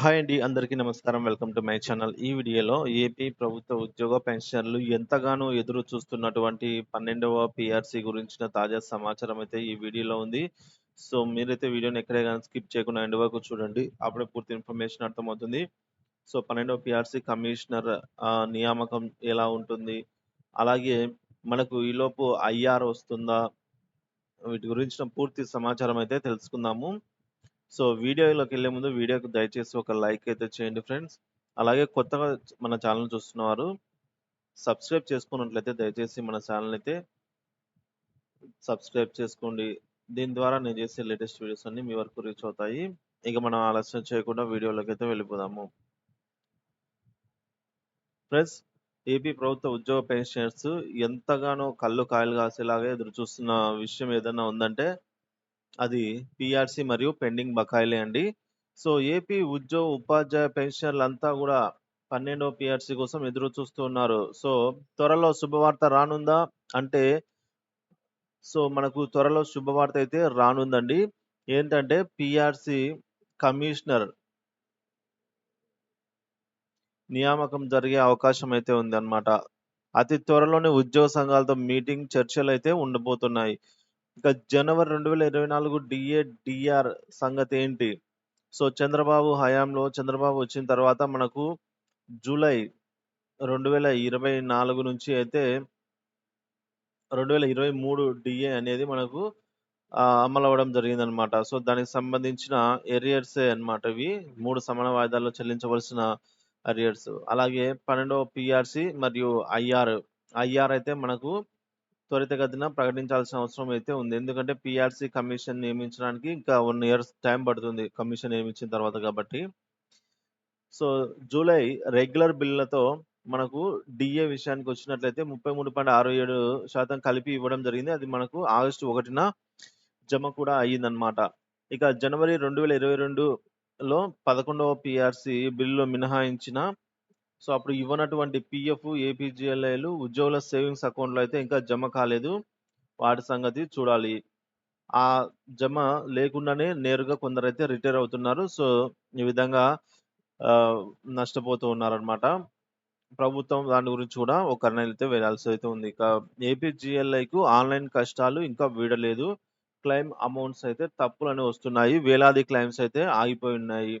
Hi అండి. అందరికీ నమస్కారం. Welcome to my channel. ఈ వీడియోలో ఏపీ ప్రభుత్వ ఉద్యోగ పెన్షనర్లు ఎంతగానో ఎదురు చూస్తున్నటువంటి పన్నెండవ పిఆర్సీ గురించిన తాజా సమాచారం అయితే ఈ వీడియోలో ఉంది. సో, మీరైతే వీడియోని ఎక్కడే కానీ స్కిప్ చేయకుండా ఎండ్ వరకు చూడండి. అప్పుడే పూర్తి ఇన్ఫర్మేషన్ అర్థమవుతుంది. సో, పన్నెండవ పిఆర్సీ కమిషనర్ నియామకం ఎలా ఉంటుంది? అలాగే మనకు ఈలోపు ఐఆర్ వస్తుందా? వీటి గురించిన పూర్తి సమాచారం అయితే తెలుసుకుందాము. సో, వీడియోలోకి వెళ్ళే ముందు వీడియోకి దయచేసి ఒక లైక్ అయితే చేయండి ఫ్రెండ్స్. అలాగే కొత్తగా మన ఛానల్ చూస్తున్నవారు సబ్స్క్రైబ్ చేసుకున్నట్లయితే దయచేసి మన ఛానల్ అయితే సబ్స్క్రైబ్ చేసుకోండి. దీని ద్వారా నేను చేసే లేటెస్ట్ వీడియోస్ అన్ని మీ వరకు రీచ్ అవుతాయి. ఇక మనం ఆలస్యం చేయకుండా వీడియోలోకి అయితే వెళ్ళిపోదాము. ఫ్రెండ్స్, ఏపీ ప్రభుత్వ ఉద్యోగ పెన్షనర్స్ ఎంతగానో కళ్ళు కాయలు కాసేలాగా ఎదురు చూస్తున్న విషయం ఏదైనా ఉందంటే అది పీఆర్సీ మరియు పెండింగ్ బకాయిలే అండి. సో, ఏపీ ఉద్యోగ ఉపాధ్యాయ పెన్షనర్లంతా కూడా 12వ పిఆర్సీ కోసం ఎదురు చూస్తున్నారు సో, త్వరలో శుభవార్త రానుందా? అంటే సో, మనకు త్వరలో శుభవార్త అయితే రానుందండి. ఏంటంటే పిఆర్సి కమిషనర్ నియామకం జరిగే అవకాశం అయితే ఉందన్నమాట. అతి త్వరలోనే ఉద్యోగ సంఘాలతో మీటింగ్, చర్చలు అయితే ఉండబోతున్నాయి. ఇక జనవరి 2024 డీఏ, డీఆర్ సంగతేంటి? సో, చంద్రబాబు హయాంలో చంద్రబాబు వచ్చిన తర్వాత మనకు జూలై 2024 నుంచి అయితే రెండు వేల ఇరవై మూడు డిఏ అనేది మనకు అమలవడం అమలవ్వడం జరిగిందనమాట. సో, దానికి సంబంధించిన ఎరియర్సే అన్నమాట ఇవి. మూడు సమాన వాయిదాల్లో చెల్లించవలసిన అరియర్స్. అలాగే పన్నెండవ పిఆర్సి మరియు ఐఆర్. ఐఆర్ అయితే మనకు త్వరితగతిన ప్రకటించాల్సిన అవసరం అయితే ఉంది. ఎందుకంటే పీఆర్సీ కమిషన్ నియమించడానికి ఇంకా వన్ ఇయర్స్ టైం పడుతుంది. కమిషన్ నియమించిన తర్వాత కాబట్టి. సో, జూలై రెగ్యులర్ బిల్లులతో మనకు డిఏ విషయానికి వచ్చినట్లయితే ముప్పై మూడు పాయింట్ ఆరు ఏడు శాతం కలిపి ఇవ్వడం జరిగింది. అది మనకు ఆగస్టు ఒకటిన జమ కూడా అయ్యిందనమాట ఇక జనవరి 2022లో 11వ పీఆర్సీ బిల్లులో మినహాయించిన సో, అప్పుడు ఇవ్వనటువంటి పిఎఫ్ ఏపీజీఎల్ఐలు ఉద్యోగుల సేవింగ్స్ అకౌంట్‌లో అయితే ఇంకా జమ కాలేదు. వాటి సంగతి చూడాలి. ఆ జమ లేకుండానే నేరుగా కొందరైతే రిటైర్ అవుతున్నారు. సో, ఈ విధంగా నష్టపోతూ ఉన్నారనమాట ప్రభుత్వం దాని గురించి కూడా ఒక నిర్ణయం అయితే వేయాల్సి అయితే ఉంది. ఇక ఏపీజీఎల్ఐకు ఆన్‌లైన్ కష్టాలు ఇంకా వీడలేదు. క్లెయిమ్ అమౌంట్స్ అయితే తప్పులని వస్తున్నాయి. వేలాది క్లెయిమ్స్ అయితే ఆగిపోయి ఉన్నాయి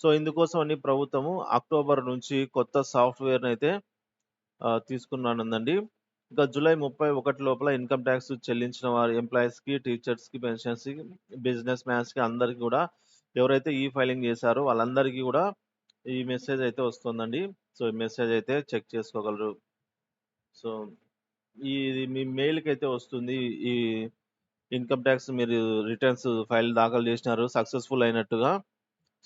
సో, ఇందుకోసం అని ప్రభుత్వము అక్టోబర్ నుంచి కొత్త సాఫ్ట్‌వేర్‌నైతే అయితే తీసుకున్నానుందండి ఇంకా జూలై 31 లోపల ఇన్‌కమ్ టాక్స్ చెల్లించిన వారి ఎంప్లాయీస్‌కి, టీచర్స్‌కి, పెన్షన్స్కి బిజినెస్ మ్యాన్స్‌కి అందరికీ కూడా ఎవరైతే ఈ ఫైలింగ్ చేశారో వాళ్ళందరికీ కూడా ఈ మెసేజ్ అయితే వస్తుందండి. సో, ఈ మెసేజ్ అయితే చెక్ చేసుకోగలరు. సో, ఇది మీ మెయిల్కి అయితే వస్తుంది. ఈ ఇన్‌కమ్ ట్యాక్స్ మీరు రిటర్న్స్ ఫైల్ దాఖలు చేసినారు సక్సెస్‌ఫుల్ అయినట్టుగా.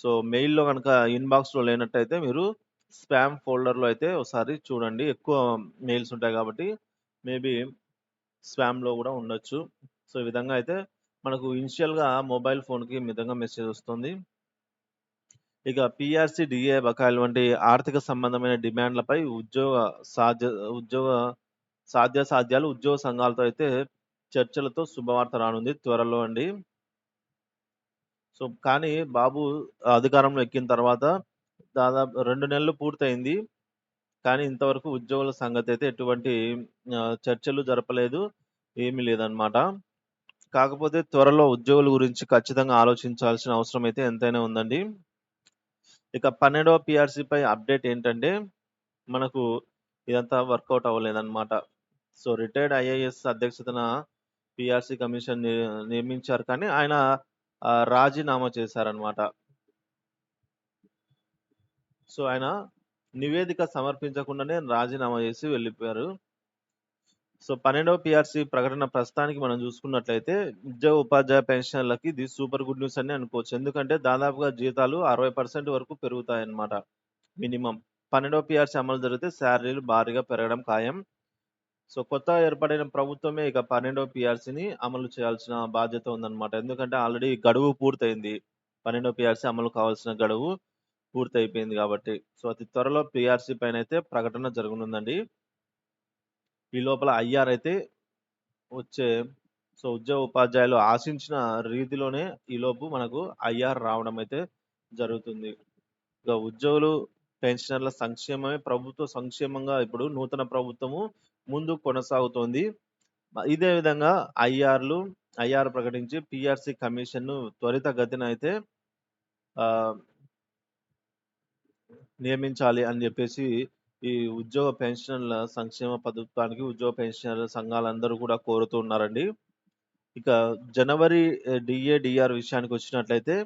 సో, మెయిల్‌లో గనుక ఇన్‌బాక్స్‌లో లేనట్టయితే మీరు స్పామ్ ఫోల్డర్‌లో అయితే ఒకసారి చూడండి. ఎక్కువ మెయిల్స్ ఉంటాయి కాబట్టి మేబీ స్పామ్‌లో కూడా ఉండొచ్చు. సో, ఈ విధంగా అయితే మనకు ఇనిషియల్‌గా మొబైల్ ఫోన్‌కి విధంగా మెసేజ్ వస్తుంది. ఇక పిఆర్సీ డిఏ బకాయిలు వంటి ఆర్థిక సంబంధమైన డిమాండ్‌లపై ఉద్యోగ సాధ్య ఉద్యోగ సాధ్యాసాధ్యాలు ఉద్యోగ సంఘాలతో అయితే చర్చలతో శుభవార్త రానుంది త్వరలో అండి. సో, కానీ బాబు అధికారంలో ఎక్కిన తర్వాత దాదాపు రెండు నెలలు పూర్తయింది. కానీ ఇంతవరకు ఉద్యోగుల సంగతి అయితే ఎటువంటి చర్చలు జరపలేదు. ఏమీ లేదనమాట కాకపోతే త్వరలో ఉద్యోగుల గురించి ఖచ్చితంగా ఆలోచించాల్సిన అవసరం అయితే ఎంతైనా ఉందండి. ఇక పన్నెండవ పిఆర్సీపై అప్డేట్ ఏంటంటే మనకు ఇదంతా వర్కౌట్ అవ్వలేదన్నమాట. సో, రిటైర్డ్ ఐఏఎస్ అధ్యక్షతన పిఆర్సీ కమిషన్ని నియమించారు కానీ ఆయన రాజీనామా చేశారన్నమాట. సో, ఆయన నివేదిక సమర్పించకుండానే రాజీనామా చేసి వెళ్ళిపోయారు. సో, 12వ పీఆర్సీ ప్రకటన ప్రస్తుతానికి మనం చూసుకున్నట్లయితే ఉద్యోగ ఉపాధ్యాయ పెన్షనర్లకి ఇది సూపర్ గుడ్ న్యూస్ అని అనుకోవచ్చు. ఎందుకంటే దాదాపుగా జీతాలు 60% వరకు పెరుగుతాయన్నమాట. మినిమం పన్నెండవ పిఆర్సీ అమలు జరిగితే శాలరీలు భారీగా పెరగడం ఖాయం. సో, కొత్తగా ఏర్పడిన ప్రభుత్వమే ఇక పన్నెండవ పిఆర్సీని అమలు చేయాల్సిన బాధ్యత ఉందన్నమాట. ఎందుకంటే ఆల్రెడీ గడువు పూర్తయింది. పన్నెండవ పిఆర్సీ అమలు కావాల్సిన గడువు పూర్తయిపోయింది కాబట్టి. సో, అతి త్వరలో పిఆర్సీ పైన అయితే ప్రకటన జరగనుందండి. ఈ లోపల ఐఆర్ అయితే వచ్చే సో, ఉద్యోగ ఉపాధ్యాయులు ఆశించిన రీతిలోనే ఈలోపు మనకు ఐఆర్ రావడం అయితే జరుగుతుంది. ఇక ఉద్యోగులు, పెన్షనర్ల సంక్షేమమే ప్రభుత్వ సంక్షేమంగా ఇప్పుడు నూతన ప్రభుత్వము ముందు కొనసాగుతోంది. ఇదే విధంగా ఐఆర్‌లు ఐఆర్ ప్రకటించి పిఆర్సీ కమిషన్‌ను త్వరితగతిన అయితే నియమించాలి అని చెప్పేసి ఈ ఉద్యోగ పెన్షనర్ల సంక్షేమ ప్రభుత్వానికి ఉద్యోగ పెన్షనర్ల సంఘాలందరూ కూడా కోరుతూ ఉన్నారండి. ఇక జనవరి డిఏ డిఆర్ విషయానికి వచ్చినట్లయితే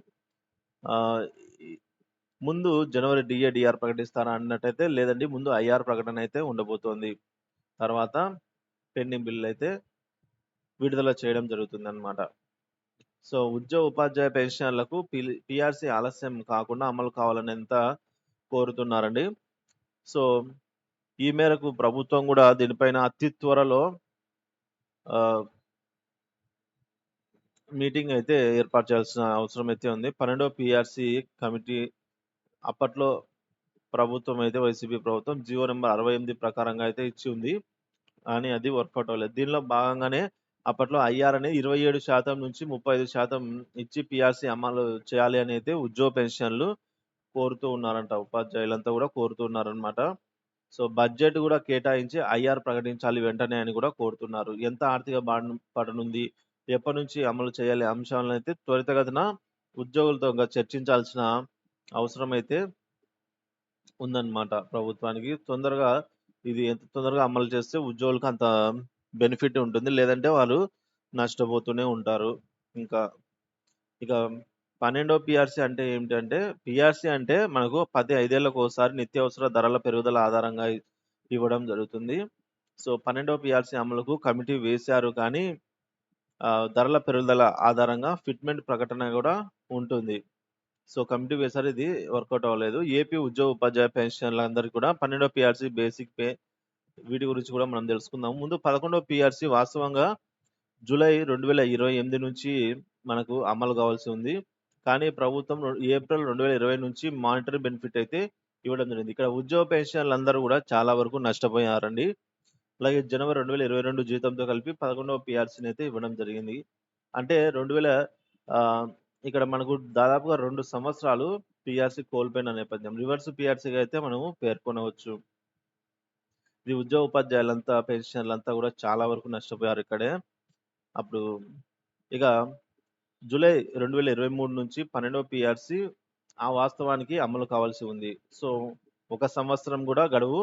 ముందు జనవరి డిఏ డిఆర్ ప్రకటిస్తారా అన్నట్టయితే లేదండి. ముందు ఐఆర్ ప్రకటన అయితే ఉండబోతోంది. తర్వాత పెండింగ్ బిల్లులైతే విడుదల చేయడం జరుగుతుంది అనమాట సో, ఉద్యోగ, ఉపాధ్యాయ పెన్షనర్లకు పిఆర్సీ ఆలస్యం కాకుండా అమలు కావాలని ఎంత కోరుతున్నారండి. సో, ఈ మేరకు ప్రభుత్వం కూడా దీనిపైన అతి త్వరలో మీటింగ్ అయితే ఏర్పాటు చేయాల్సిన అవసరం అయితే ఉంది. పన్నెండవ పిఆర్సీ కమిటీ అప్పట్లో ప్రభుత్వం అయితే వైసీపీ ప్రభుత్వం జీవో నంబర్ 68 ప్రకారంగా అయితే ఇచ్చి ఉంది. కానీ అది వర్కౌట్ అవ్వలేదు. దీనిలో భాగంగానే అప్పట్లో ఐఆర్ అనేది 27% నుంచి 35% ఇచ్చి పిఆర్సీ అమలు చేయాలి అని అయితే ఉద్యోగ పెన్షన్లు కోరుతూ ఉన్నారంట. ఉపాధ్యాయులంతా కూడా కోరుతూ ఉన్నారనమాట సో, బడ్జెట్ కూడా కేటాయించి ఐఆర్ ప్రకటించాలి వెంటనే అని కూడా కోరుతున్నారు. ఎంత ఆర్థిక పడనుంది పడనుంది? ఎప్పటినుంచి అమలు చేయాలి? అంశాలను అయితే త్వరితగతిన ఉద్యోగులతో చర్చించాల్సిన అవసరం అయితే ఉందన్నమాట ప్రభుత్వానికి. తొందరగా ఇది ఎంత తొందరగా అమలు చేస్తే ఉద్యోగులకు అంత బెనిఫిట్ ఉంటుంది. లేదంటే వాళ్ళు నష్టపోతూనే ఉంటారు. ఇంకా ఇక పన్నెండో పిఆర్సీ అంటే ఏమిటంటే పిఆర్సీ అంటే మనకు పది ఐదేళ్ళకు ఒకసారి నిత్యావసర ధరల పెరుగుదల ఆధారంగా ఇవ్వడం జరుగుతుంది. సో, పన్నెండో పిఆర్సీ అమలుకు కమిటీ వేశారు కానీ ధరల పెరుగుదల ఆధారంగా ఫిట్‌మెంట్ ప్రకటన కూడా ఉంటుంది. సో, కమిటీ వేశారు. ఇది వర్కౌట్ అవ్వలేదు. ఏపీ ఉద్యోగ, ఉపాధ్యాయ పెన్షన్లందరికీ కూడా పన్నెండో పిఆర్సీ బేసిక్ పే వీటి గురించి కూడా మనం తెలుసుకుందాం. ముందు పదకొండవ పిఆర్సీ వాస్తవంగా జూలై 2028 నుంచి మనకు అమలు కావాల్సి ఉంది. కానీ ప్రభుత్వం ఏప్రిల్ రెండు వేల ఇరవై నుంచి మానిటరీ బెనిఫిట్ అయితే ఇవ్వడం జరిగింది. ఇక్కడ ఉద్యోగ పెన్షనర్లందరూ కూడా చాలా వరకు నష్టపోయారండి. అలాగే జనవరి 2022 జీతంతో కలిపి పదకొండవ పిఆర్సీని అయితే ఇవ్వడం జరిగింది. అంటే రెండు వేల ఇక్కడ మనకు దాదాపుగా రెండు సంవత్సరాలు పిఆర్సీ కోల్పోయిన నేపథ్యం. రివర్స్ పిఆర్సీగా అయితే మనము పేర్కొనవచ్చు. ఇది ఉద్యోగ ఉపాధ్యాయులంతా, పెన్షనర్లంతా కూడా చాలా వరకు నష్టపోయారు ఇక్కడే. అప్పుడు ఇక జూలై 2023 నుంచి పన్నెండవ పిఆర్సీ ఆ వాస్తవానికి అమలు కావాల్సి ఉంది. సో, ఒక సంవత్సరం కూడా గడువు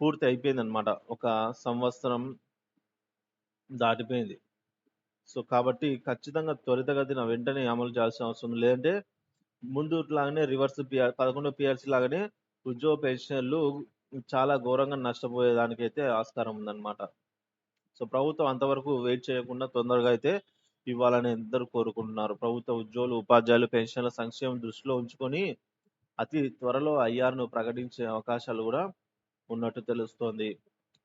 పూర్తి అయిపోయింది అనమాట ఒక సంవత్సరం దాటిపోయింది. సో, కాబట్టి ఖచ్చితంగా త్వరితగతిన వెంటనే అమలు చేయాల్సిన అవసరం ఉంది. లేదంటే ముందుట్లాగానే రివర్స్ పిఆర్ పదకొండు పిఆర్సి లాగానే ఉద్యోగ పెన్షన్లు చాలా ఘోరంగా నష్టపోయేదానికైతే ఆస్కారం ఉందన్నమాట. సో, ప్రభుత్వం అంతవరకు వెయిట్ చేయకుండా తొందరగా అయితే ఇవ్వాలని అందరూ కోరుకుంటున్నారు. ప్రభుత్వ ఉద్యోగులు, ఉపాధ్యాయులు, పెన్షన్ల సంక్షేమం దృష్టిలో ఉంచుకొని అతి త్వరలో ఐఆర్‌ను ప్రకటించే అవకాశాలు కూడా ఉన్నట్టు తెలుస్తోంది.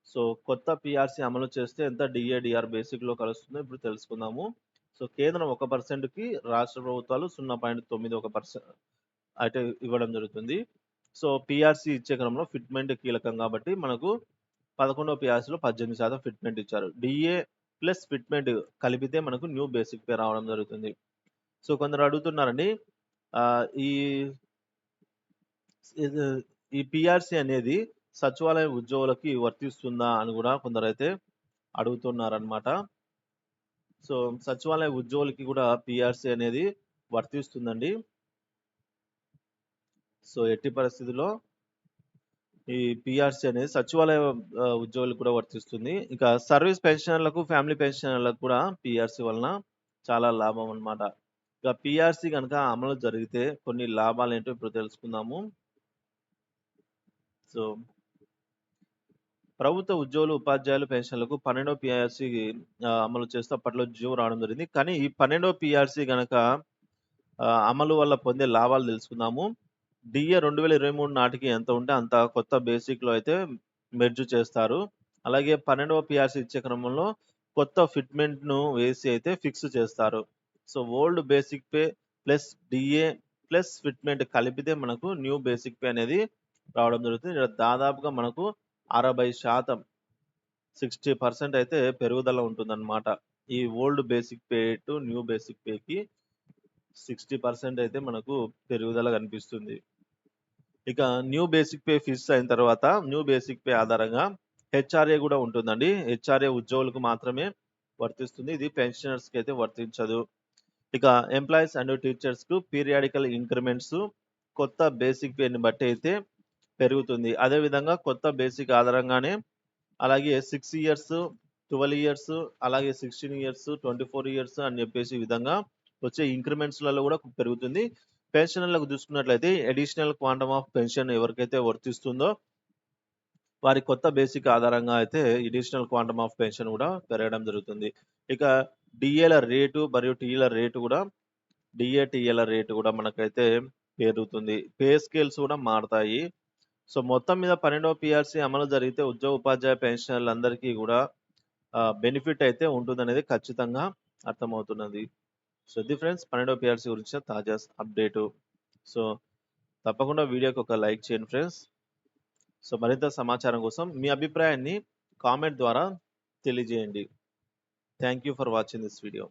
సో, కొత్త పిఆర్సి అమలు చేస్తే ఎంత డిఏడిఆర్ డీఆర్ బేసిక్‌లో కలుస్తుందో ఇప్పుడు తెలుసుకుందాము. సో, కేంద్రం ఒక పర్సెంట్కి రాష్ట్ర ప్రభుత్వాలు 0.91% అయితే ఇవ్వడం జరుగుతుంది. సో, పిఆర్సీ ఇచ్చే క్రమంలో ఫిట్‌మెంట్ కీలకం కాబట్టి మనకు పదకొండవ పిఆర్సీలో పద్దెనిమిది శాతం ఫిట్‌మెంట్ ఇచ్చారు. డిఏ ప్లస్ ఫిట్‌మెంట్ కలిపితే మనకు న్యూ బేసిక్ పే రావడం జరుగుతుంది. సో, కొందరు అడుగుతున్నారండి ఈ ఈ పిఆర్సీ అనేది సచివాలయ ఉద్యోగులకి వర్తిస్తుందా అని కూడా కొందరైతే అడుగుతున్నారన్నమాట. సో, సచివాలయ ఉద్యోగులకి కూడా పిఆర్సీ అనేది వర్తిస్తుందండి. సో, ఎట్టి పరిస్థితిలో ఈ పిఆర్సీ అనేది సచివాలయ ఉద్యోగులకు కూడా వర్తిస్తుంది. ఇంకా సర్వీస్ పెన్షనర్లకు, ఫ్యామిలీ పెన్షనర్లకు కూడా పిఆర్సీ వలన చాలా లాభం అన్నమాట. ఇక పిఆర్సీ కనుక అమలు జరిగితే కొన్ని లాభాలు ఏంటో ఇప్పుడు తెలుసుకుందాము. సో ప్రభుత్వ ఉద్యోగులు, ఉపాధ్యాయులు, పెన్షన్లకు పన్నెండో పిఆర్సి అమలు చేస్తూ అప్పట్లో జీవో రావడం జరిగింది. కానీ ఈ 12వ పీఆర్‌సీ గనక అమలు వల్ల పొందే లాభాలు తెలుసుకుందాము. డిఏ రెండు వేల ఇరవై మూడు నాటికి ఎంత ఉంటే అంత కొత్త బేసిక్‌లో అయితే మెర్జ్ చేస్తారు. అలాగే పన్నెండవ పిఆర్సీ ఇచ్చే క్రమంలో కొత్త ఫిట్‌మెంట్‌ను వేసి అయితే ఫిక్స్ చేస్తారు. So, old basic pay plus DA plus fitment కలిపితే మనకు న్యూ బేసిక్ పే అనేది రావడం జరుగుతుంది. ఇక్కడ దాదాపుగా మనకు 60% 60% అయితే పెరుగుదల ఉంటుందన్నమాట. ఈ old basic pay to new basic పేకి 60% అయితే మనకు పెరుగుదల కనిపిస్తుంది. ఇక న్యూ బేసిక్ పే ఫిక్స్ అయిన తర్వాత న్యూ బేసిక్ పే ఆధారంగా హెచ్ఆర్ఏ కూడా ఉంటుందండి హెచ్ఆర్ఏ ఉద్యోగులకు మాత్రమే వర్తిస్తుంది ఇది పెన్షనర్స్కి అయితే వర్తించదు ఇక ఎంప్లాయీస్ అండ్ టీచర్స్కు పీరియాడికల్ ఇంక్రిమెంట్స్ కొత్త బేసిక్ పేని బట్టి అయితే పెరుగుతుంది. అదే విధంగా కొత్త బేసిక్ ఆధారంగానే అలాగే సిక్స్ ఇయర్స్ ట్వెల్వ్ ఇయర్స్ అలాగే sixteen years twenty four years అని చెప్పేసి విధంగా వచ్చే ఇంక్రిమెంట్స్లలో కూడా పెరుగుతుంది. పెన్షనర్లకు చూసుకున్నట్లయితే అడిషనల్ క్వాంటమ్ ఆఫ్ పెన్షన్ ఎవరికైతే వర్తిస్తుందో వారి కొత్త బేసిక్ ఆధారంగా అయితే అడిషనల్ క్వాంటమ్ ఆఫ్ పెన్షన్ కూడా పెరగడం జరుగుతుంది. ఇక డిఏల రేటు మరియు టీల రేటు కూడా డిఏ టీఏల రేటు కూడా మనకైతే పెరుగుతుంది పే స్కేల్స్ కూడా మారుతాయి. సో మొత్తం మీద పన్నెండవ పిఆర్సీ అమలు జరిగితే ఉద్యోగ ఉపాధ్యాయ పెన్షనర్లందరికీ కూడా బెనిఫిట్ అయితే ఉంటుందనేది ఖచ్చితంగా అర్థమవుతున్నది. సో ఇది ఫ్రెండ్స్ పన్నెండవ పిఆర్సీ గురించి తాజా అప్డేటు. సో తప్పకుండా వీడియోకి ఒక లైక్ చేయండి ఫ్రెండ్స్. సో మరింత సమాచారం కోసం మీ అభిప్రాయాన్ని కామెంట్ ద్వారా తెలియజేయండి. Thank you for watching this video.